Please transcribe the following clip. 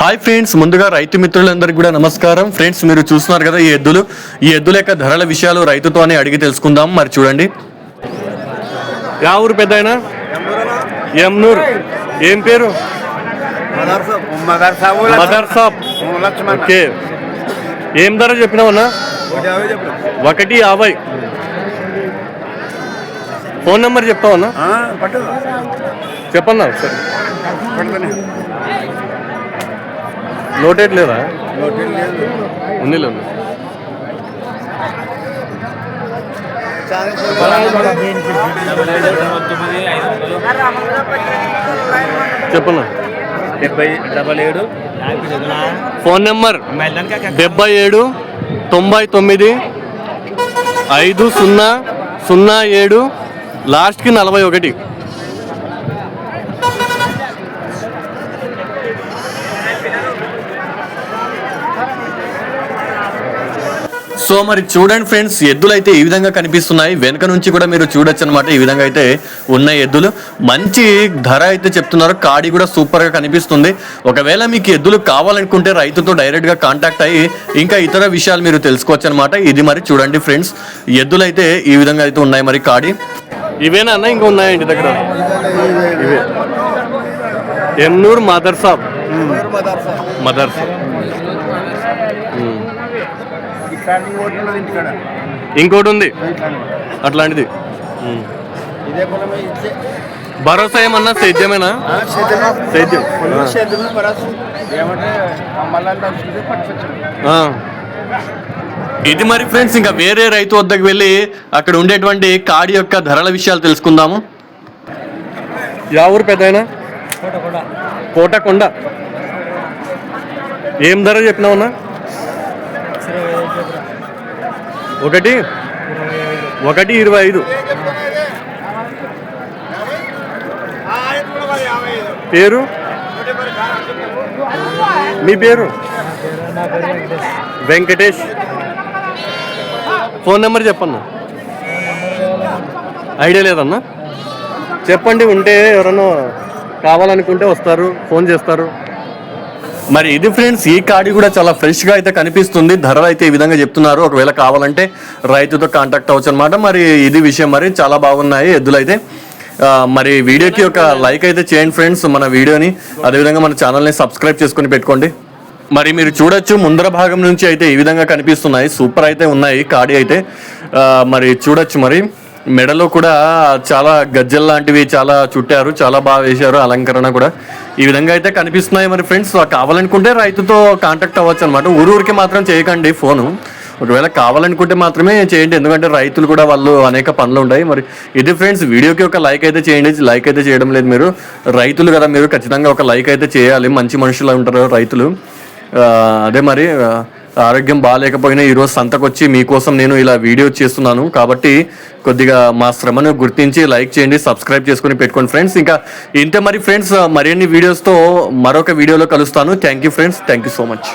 Hi friends ముందుగా రైతు మిత్రులందరికీ కూడా నమస్కారం. ఫ్రెండ్స్ మీరు చూస్తున్నారు కదా ఈ ఎద్దులు. ఈ ఎద్దుల యొక్క ధరల విషయాలు రైతుతోనే అడిగి తెలుసుకుందాం. మరి చూడండి. యా ఊరు పెద్ద ఎమ్నూర్ ఏం పేరు? మదర్ సాబు. ఓకే. ఏం ధర చెప్పినావన్నా ఒకటి యాభై ఫోన్ నెంబర్ చెప్తావన్నా పట్టు చెప్పన్నా సరే నోటేట్ లేదా? ఉంది లేదు. చెప్పన్నా డెబ్బై డబల్ ఏడు. ఫోన్ నెంబర్ డెబ్బై ఏడు తొంభై తొమ్మిది ఐదు సున్నా సున్నా ఏడు లాస్ట్కి నలభై ఒకటి. సో మరి చూడండి ఫ్రెండ్స్ ఎద్దులు అయితే ఈ విధంగా కనిపిస్తున్నాయి. వెనక నుంచి కూడా మీరు చూడొచ్చు అనమాట ఈ విధంగా అయితే ఉన్నాయి ఎద్దులు. మంచి ధర అయితే చెప్తున్నారు. కాడి కూడా సూపర్గా కనిపిస్తుంది. ఒకవేళ మీకు ఎద్దులు కావాలనుకుంటే రైతుతో డైరెక్ట్గా కాంటాక్ట్ అయ్యి ఇంకా ఇతర విషయాలు మీరు తెలుసుకోవచ్చు అనమాట ఇది మరి చూడండి ఫ్రెండ్స్ ఎద్దులు అయితే ఈ విధంగా అయితే ఉన్నాయి మరి కాడి. ఇవేనా అన్న? ఇంకా ఉన్నాయా ఇంటి దగ్గర? ఇవే. ఎమ్నూర్ మదర్ సాబ్. ఇంకోటి ఉంది. అట్లాంటిది. భరోసా ఏమన్నా? సేద్యమేనా? సేద్యమే. సేద్యం. ఇది మరి ఫ్రెండ్స్ ఇంకా వేరే రైతు వద్దకు వెళ్ళి అక్కడ ఉండేటువంటి కాడి యొక్క ధరల విషయాలు తెలుసుకుందాము. యా ఊరు పెద్ద కోటకొండ. ఏం ధర చెప్పినావునా ఒకటి? ఒకటి ఇరవై ఐదు. పేరు? మీ పేరు? వెంకటేష్. ఫోన్ నెంబర్ చెప్పన్నా? ఐడియా లేదన్నా? చెప్పండి ఉంటే ఎవరన్నా కావాలనుకుంటే వస్తారు ఫోన్ చేస్తారు. మరి ఇది ఫ్రెండ్స్ ఈ కాడి కూడా చాలా ఫ్రెష్గా అయితే కనిపిస్తుంది. ధరలు అయితే ఈ విధంగా చెప్తున్నారు. ఒకవేళ కావాలంటే రైతుతో కాంటాక్ట్ అవ్వచ్చు అనమాట మరి ఇది విషయం మరి చాలా బాగున్నాయి ఎద్దులైతే మరి వీడియోకి ఒక లైక్ అయితే చేయండి ఫ్రెండ్స్ మన వీడియోని. అదేవిధంగా మన ఛానల్ని సబ్స్క్రైబ్ చేసుకొని పెట్టుకోండి. మరి మీరు చూడొచ్చు ముందర భాగం నుంచి అయితే ఈ విధంగా కనిపిస్తున్నాయి. సూపర్ అయితే ఉన్నాయి కాడి అయితే. మరి చూడొచ్చు మరి. మెడలో కూడా చాలా గజ్జల్ లాంటివి చాలా చుట్టారు చాలా బాగా వేశారు అలంకరణ కూడా. ఈ విధంగా అయితే కనిపిస్తున్నాయి మరి ఫ్రెండ్స్. కావాలనుకుంటే రైతుతో కాంటాక్ట్ అవ్వచ్చు అనమాట ఊరు ఊరికి మాత్రం చేయకండి ఫోను. ఒకవేళ కావాలనుకుంటే మాత్రమే చేయండి. ఎందుకంటే రైతులు కూడా వాళ్ళు అనేక పనులు ఉన్నాయి మరి ఇది ఫ్రెండ్స్ వీడియోకి ఒక లైక్ అయితే చేయండి. లైక్ అయితే చేయడం లేదు మీరు. రైతులు కదా మీరు. ఖచ్చితంగా ఒక లైక్ అయితే చేయాలి. మంచి మనుషులు ఉంటారు రైతులు. అదే మరి ఆరోగ్యం బాగాలేకపోయినా ఈరోజు సంతకొచ్చి మీకోసం నేను ఇలా వీడియో చేస్తున్నాను. కాబట్టి కొద్దిగా మా శ్రమను గుర్తించి లైక్ చేయండి సబ్స్క్రైబ్ చేసుకొని పెట్టుకోండి ఫ్రెండ్స్. ఇంకా ఇంతే మరి ఫ్రెండ్స్ మరిన్ని వీడియోస్తో మరొక వీడియోలో కలుస్తాను. Thank you friends. Thank you so much.